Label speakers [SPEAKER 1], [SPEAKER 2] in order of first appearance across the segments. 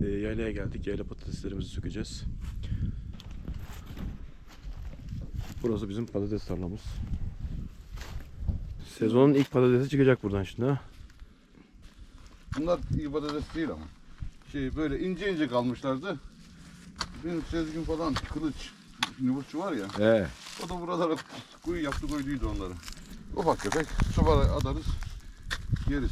[SPEAKER 1] e, yaylaya geldik. Yayla patateslerimizi sökeceğiz. Burası bizim patates tarlamız. Sezonun ilk patatesi çıkacak buradan şimdi ha.
[SPEAKER 2] Bunlar iyi patates değil ama. Şey böyle ince ince kalmışlardı. Benim Sezgin falan kılıç nüfusçu var ya.
[SPEAKER 1] He.
[SPEAKER 2] O da buralara kuyu yaptı koyduydu onları. Ufak tefek sobara atarız yeriz.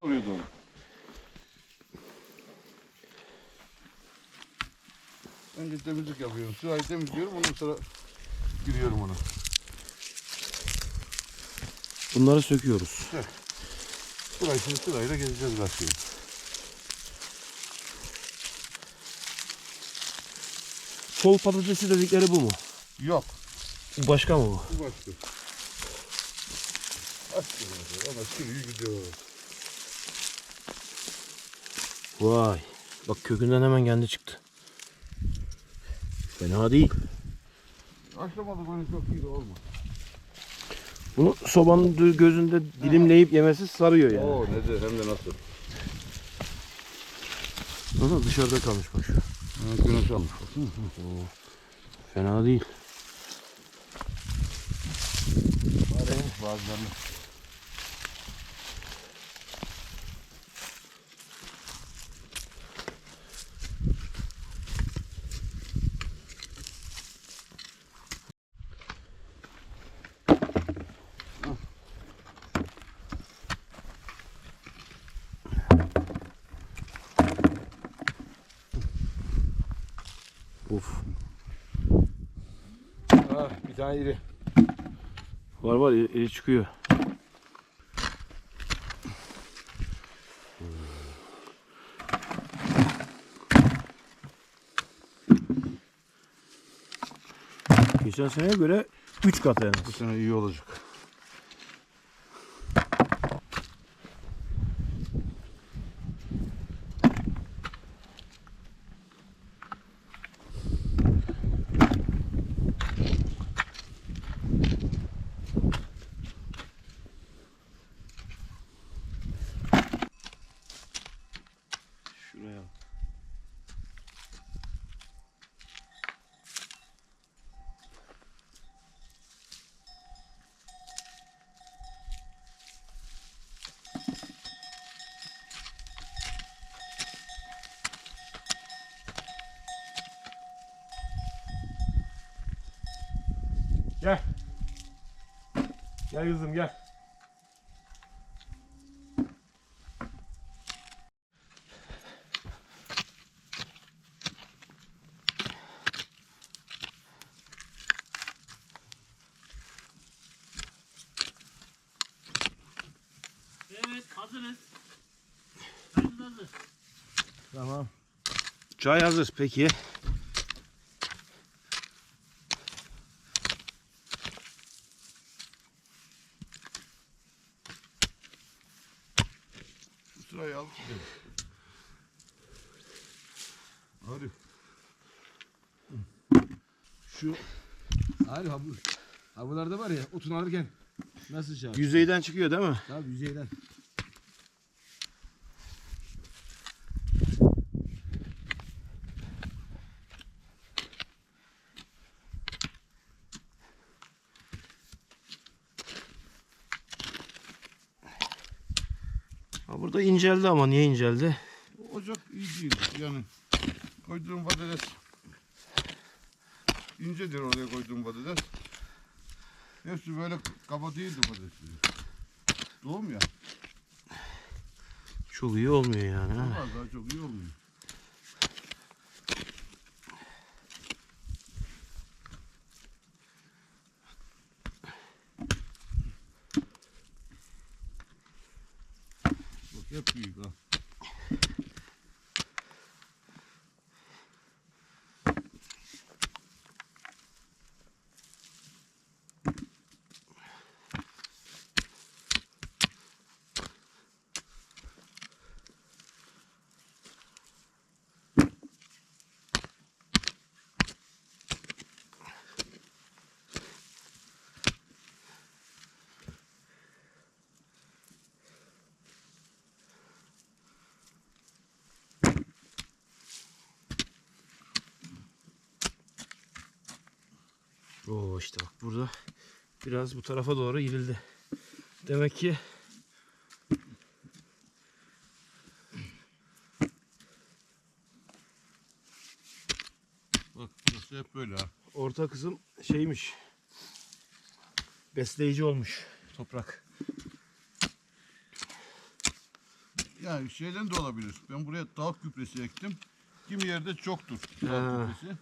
[SPEAKER 2] Oraya doğru. Önce temizlik yapıyorum. Sırayı temizliyorum ondan sonra giriyorum ona.
[SPEAKER 1] Bunları söküyoruz.
[SPEAKER 2] Sırayı şimdi sırayla gezeceğiz gazeteyi.
[SPEAKER 1] Sol patatesi dedikleri bu mu?
[SPEAKER 2] Yok.
[SPEAKER 1] Bu başka mı bu?
[SPEAKER 2] Bu başka. Açtı ama şimdi gidiyor.
[SPEAKER 1] Vay. Bak kökünden hemen kendi çıktı. Fena değil.
[SPEAKER 2] Açlamadık onu çok iyi de olma.
[SPEAKER 1] Bunu sobanın gözünde dilimleyip yemesi sarıyor yani.
[SPEAKER 2] Oo ne de hem de nasıl.
[SPEAKER 1] Ama dışarıda kalmış bak şu.
[SPEAKER 2] Ha, güneş almış.
[SPEAKER 1] Fena değil.
[SPEAKER 2] Bazılarını.
[SPEAKER 1] Of.
[SPEAKER 2] Ah, bir tane iri.
[SPEAKER 1] Var var iri iri çıkıyor. Geçen seneye göre 3 kat en
[SPEAKER 2] Bu sene iyi olacak.
[SPEAKER 1] Gel kızım gel.
[SPEAKER 3] Evet hazırız. Kayıt hazır.
[SPEAKER 1] Tamam. Çay hazır peki.
[SPEAKER 2] Şu sırayı al. Hadi.
[SPEAKER 4] Şu bu. Ha bunlarda var ya otun alırken nasıl şey yapıyor?
[SPEAKER 1] Yüzeyden çıkıyor değil mi?
[SPEAKER 4] Tabii yüzeyden.
[SPEAKER 1] Ha, burada inceldi ama niye inceldi?
[SPEAKER 2] Ocak iyi değil yani. Koyduğum patates incedir oraya koyduğum patates. Hepsi böyle kaba değildi patatesleri. Doğum ya.
[SPEAKER 1] Çok iyi olmuyor yani. Ha?
[SPEAKER 2] Daha çok iyi olmuyor. Bak hep büyük
[SPEAKER 1] Oo işte bak burada biraz bu tarafa doğru girildi. Demek ki
[SPEAKER 2] Bak burası hep böyle ha.
[SPEAKER 1] orta kısım şeymiş. Besleyici olmuş toprak.
[SPEAKER 2] Yani şeyden de olabilir. Ben buraya tavuk gübresi ektim. Kimi yerde çoktur
[SPEAKER 1] Ha.
[SPEAKER 2] tavuk gübresi.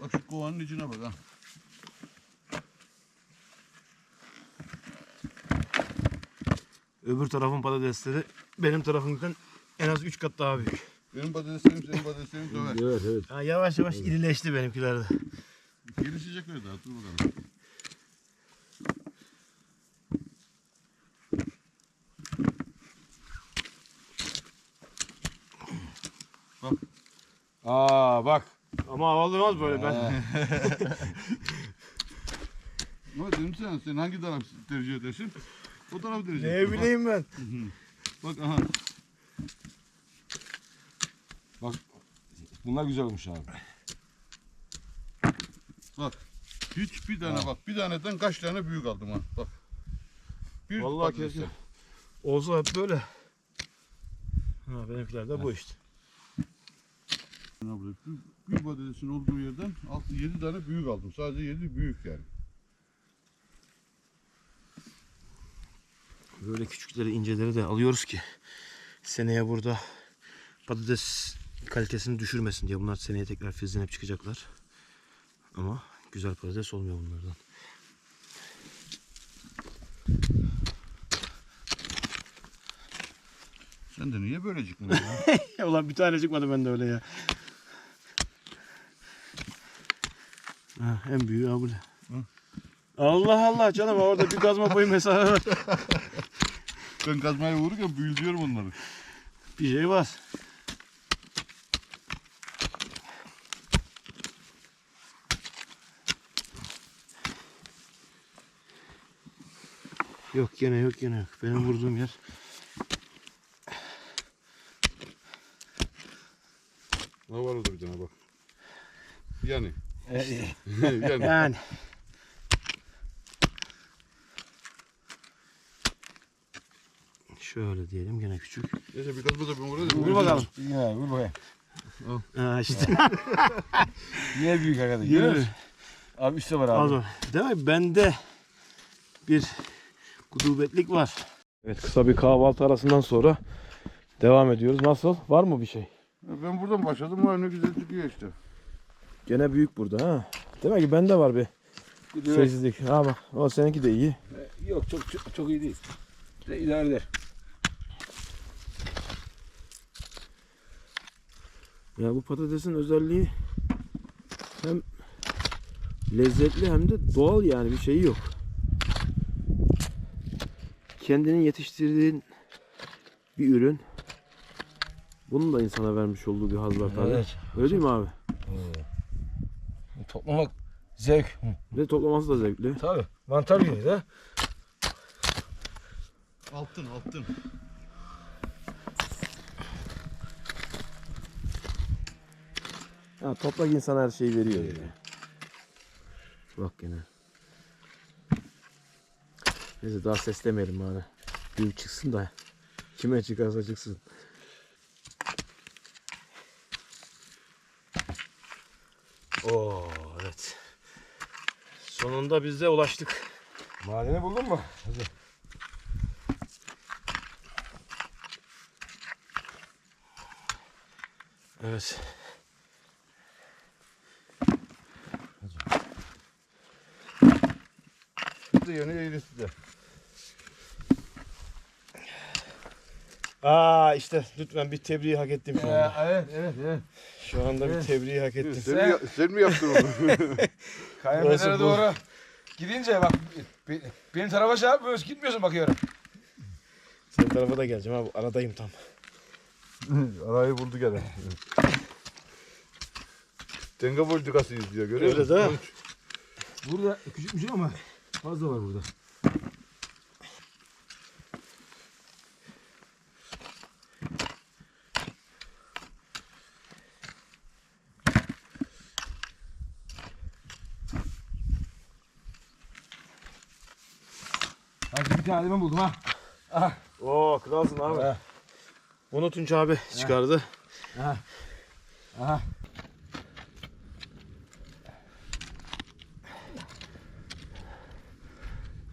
[SPEAKER 2] Bak şu kovanın içine bak ha.
[SPEAKER 1] Öbür tarafın patatesleri benim tarafımdan en az 3 kat daha büyük.
[SPEAKER 2] Benim patateslerim senin patateslerini döver.
[SPEAKER 4] Evet evet.
[SPEAKER 1] Ha, yavaş yavaş irileşti benimkiler de.
[SPEAKER 2] Gelişecek öyle daha dur bakalım. Bak
[SPEAKER 4] Aa bak.
[SPEAKER 1] Ama havalı olmaz böyle ben.
[SPEAKER 2] Ama dedim sana sen hangi taraf tercih edersin? Tarafı tercih
[SPEAKER 1] ne bileyim ben.
[SPEAKER 2] Bak, aha.
[SPEAKER 4] Bak. Bunlar güzel olmuş abi.
[SPEAKER 2] Bak. Hiç bir tane bak. Bir taneden kaç tane büyük aldım ha. Bak. Bir
[SPEAKER 1] Vallahi
[SPEAKER 2] patates.
[SPEAKER 1] kesin. Olsa hep böyle. Ha benimkiler de bu işte.
[SPEAKER 2] Bir patatesin olduğu yerden 6-7 tane büyük aldım. Sadece 7 büyük yani.
[SPEAKER 1] Böyle küçükleri inceleri de alıyoruz ki seneye burada patates kalitesini düşürmesin diye. Bunlar seneye tekrar filizlenip çıkacaklar. Ama güzel patates olmuyor bunlardan.
[SPEAKER 2] Sen de niye böyle çıkmıyorsun? ya?
[SPEAKER 1] Ulan bir tane çıkmadı bende öyle ya. Ha, en büyüğü abi. Allah Allah canım orada bir kazma boyu mesafe var.
[SPEAKER 2] ben kazmaya vururken büyütüyorum onları.
[SPEAKER 1] Bir şey var. Yok gene yok gene yok. Benim vurduğum yer.
[SPEAKER 2] Ne var orada bir tane bak. Yani. yani.
[SPEAKER 1] Yani. Şöyle diyelim gene küçük.
[SPEAKER 2] Neyse bir kazma da ben vurayım.
[SPEAKER 1] Vur bakalım.
[SPEAKER 4] Ya vur bakayım.
[SPEAKER 1] Ha işte.
[SPEAKER 4] Niye büyük arkadaş? Görüyor musun? Abi üstte var abi.
[SPEAKER 1] Pardon. Demek bende bir kudubetlik var. Evet kısa bir kahvaltı arasından sonra devam ediyoruz. Nasıl? Var mı bir şey?
[SPEAKER 2] Ben buradan başladım ama ne güzel çıkıyor işte.
[SPEAKER 1] Gene büyük burada ha. Demek ki bende var bir sessizlik. Ha bak o seninki de iyi.
[SPEAKER 4] Yok çok çok, çok iyi değil. De idare eder.
[SPEAKER 1] Ya bu patatesin özelliği hem lezzetli hem de doğal yani bir şeyi yok. Kendinin yetiştirdiğin bir ürün. Bunun da insana vermiş olduğu bir haz var tabii.
[SPEAKER 4] Evet.
[SPEAKER 1] Öyle değil mi abi?
[SPEAKER 4] Toplamak zevk.
[SPEAKER 1] Ve toplaması da zevkli.
[SPEAKER 4] Tabii. Mantar gibi de.
[SPEAKER 2] Altın altın.
[SPEAKER 1] Ya toprak insan her şeyi veriyor ya. Bak gene. Neyse daha seslemeyelim bari. Büyük çıksın da. Kime çıkarsa çıksın. Oo evet. Sonunda biz de ulaştık.
[SPEAKER 4] Madeni buldun mu? Hadi.
[SPEAKER 1] Evet.
[SPEAKER 2] Bir yeni eğrisi de.
[SPEAKER 1] Aa işte lütfen bir tebriği hak ettim şu anda.
[SPEAKER 4] evet evet evet.
[SPEAKER 1] Şu anda bir tebriği hak ettim.
[SPEAKER 2] Sen, mi, sen mi yaptın onu?
[SPEAKER 4] Kayınpedere
[SPEAKER 1] Nasıl bu?
[SPEAKER 4] doğru gidince bak be- benim tarafa şey yapmıyorsun gitmiyorsun bakıyorum.
[SPEAKER 1] Senin tarafa da geleceğim abi. Aradayım tam.
[SPEAKER 2] Arayı buldu gene. Denge politikasıyız diyor görüyor
[SPEAKER 1] Öyle
[SPEAKER 2] musun?
[SPEAKER 1] de.
[SPEAKER 4] Burada küçükmüş ama Fazla var burada. Hadi bir tane ben buldum ha. Aha.
[SPEAKER 1] Oo kralsın abi.
[SPEAKER 4] Aha.
[SPEAKER 1] Onu Tunç abi çıkardı.
[SPEAKER 4] Aha. Aha. Aha.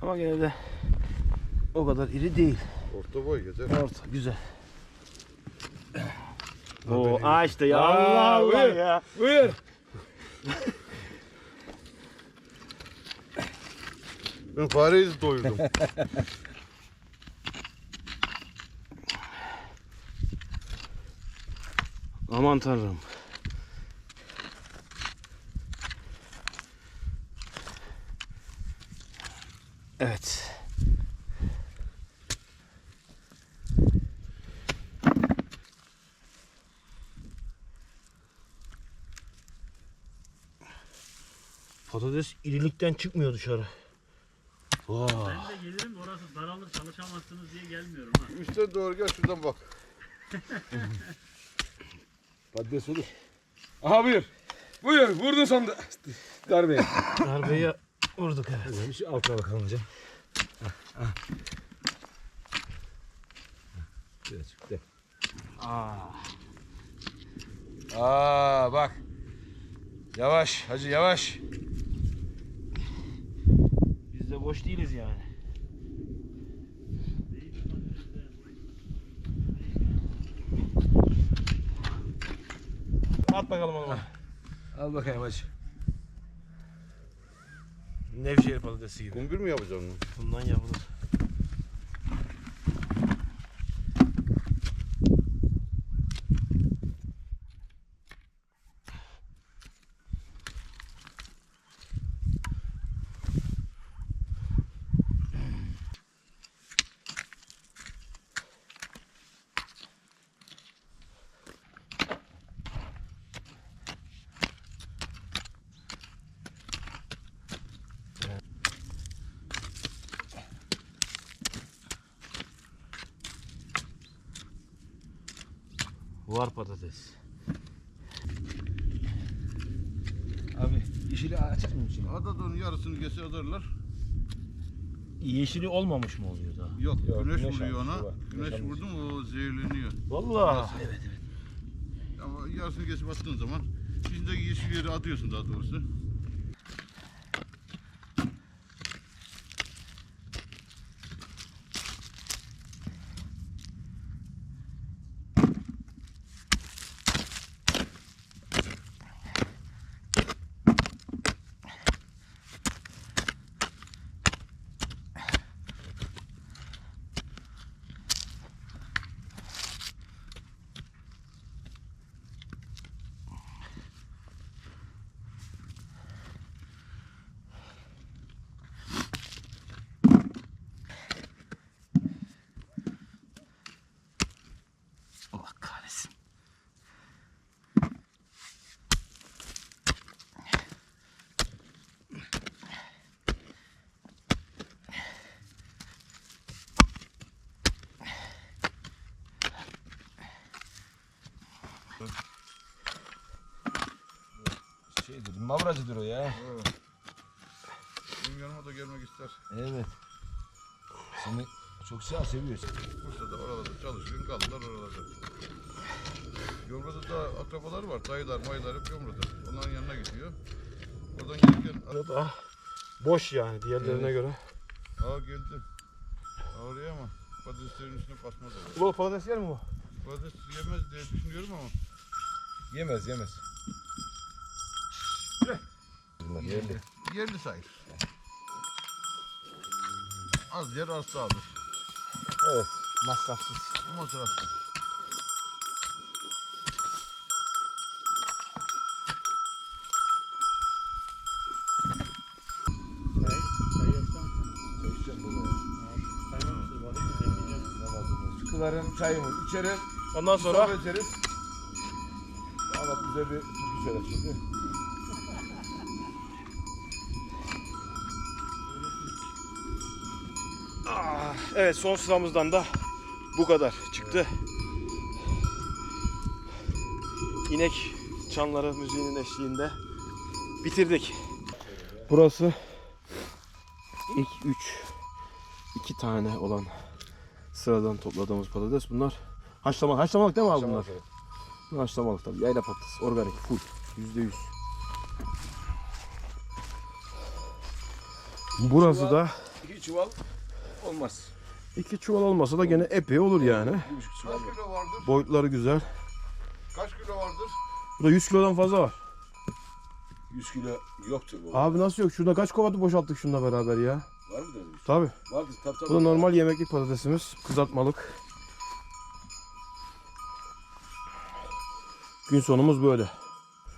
[SPEAKER 1] Ama gene de o kadar iri değil.
[SPEAKER 2] Orta boy gezer.
[SPEAKER 1] Orta güzel. Aa işte ya Allah
[SPEAKER 4] Aa,
[SPEAKER 1] Allah
[SPEAKER 4] buyur.
[SPEAKER 1] ya.
[SPEAKER 4] Buyur.
[SPEAKER 2] Ben fareyi doyurdum.
[SPEAKER 1] Aman tanrım. Evet. Patates irilikten çıkmıyor dışarı. Vay.
[SPEAKER 3] Ben de gelirim orası daralır çalışamazsınız diye gelmiyorum ha.
[SPEAKER 2] Üstten doğru gel şuradan bak.
[SPEAKER 4] Patates olur. Aha buyur. Buyur. Vurdun sonunda. Darbeyi.
[SPEAKER 1] Darbeyi vurduk evet.
[SPEAKER 4] Şey altına bakalım hocam. Ah, ah. Şöyle çıktı.
[SPEAKER 1] Aa.
[SPEAKER 4] Aa bak. Yavaş hacı yavaş.
[SPEAKER 1] Biz de boş değiliz yani. At bakalım onu.
[SPEAKER 4] Al bakayım hacı.
[SPEAKER 1] Nevşehir patatesi gibi.
[SPEAKER 2] Kumbir mi yapacaksın?
[SPEAKER 1] Bundan yapılır. Var patates.
[SPEAKER 4] Abi yeşili açık mı içine?
[SPEAKER 2] Adadığın yarısını kese adarlar.
[SPEAKER 1] Yeşili olmamış mı oluyor daha?
[SPEAKER 2] Yok,
[SPEAKER 4] Yok,
[SPEAKER 2] güneş,
[SPEAKER 4] güneş
[SPEAKER 2] vuruyor ona.
[SPEAKER 4] var. Güneş
[SPEAKER 2] Güneş vurdu mu o zehirleniyor.
[SPEAKER 1] Vallahi. Evet evet.
[SPEAKER 2] Ama yarısını kesip attığın zaman içindeki yeşil yeri atıyorsun daha doğrusu.
[SPEAKER 4] Mavracıdır o ya.
[SPEAKER 2] Benim yanıma da gelmek ister.
[SPEAKER 4] Evet. Seni çok sağ seviyorsun.
[SPEAKER 2] Bursa'da oralarda çalışıyor, kaldılar oralarda. Yomra'da da akrabaları var, dayılar, mayılar hep Yomra'da. Onların yanına gidiyor. Oradan gelirken,
[SPEAKER 1] Daha boş yani diğerlerine göre.
[SPEAKER 2] aa geldi. Oraya ama patateslerin üstüne basmaz.
[SPEAKER 1] Bu patates yer mi bu?
[SPEAKER 2] Patates yemez diye düşünüyorum ama
[SPEAKER 4] Yemez yemez. Yerli.
[SPEAKER 2] yerli sayılır. Az yer az sağdır.
[SPEAKER 4] Evet. Masrafsız.
[SPEAKER 2] Masrafsız.
[SPEAKER 4] Çıkılarım, çayımı içerim.
[SPEAKER 1] Ondan
[SPEAKER 4] Sonra
[SPEAKER 1] sonra
[SPEAKER 4] içeriz. Damat bize bir türkü söyler şimdi.
[SPEAKER 1] Evet son sıramızdan da bu kadar çıktı. İnek çanları müziğinin eşliğinde bitirdik. Burası ilk 3 iki tane olan sıradan topladığımız patates bunlar. Haşlama, haşlamalık değil mi abi bunlar? Bunlar Haşlamalık tabii. Yayla patates. Organik. Full. Yüzde yüz. Burası da
[SPEAKER 4] İki çuval olmaz.
[SPEAKER 1] İki çuval olmasa da gene epey olur yani.
[SPEAKER 2] Kaç kilo vardır?
[SPEAKER 1] Boyutları güzel.
[SPEAKER 2] Kaç kilo vardır?
[SPEAKER 1] Burada 100 kilodan fazla var.
[SPEAKER 4] 100 kilo yoktur bu.
[SPEAKER 1] Abi nasıl yok? Şurada kaç kova boşalttık şununla beraber ya.
[SPEAKER 4] Var bir şey?
[SPEAKER 1] Tabi.
[SPEAKER 4] Vardır tabii tabii.
[SPEAKER 1] Bu da normal yemeklik patatesimiz. Kızartmalık. Gün sonumuz böyle.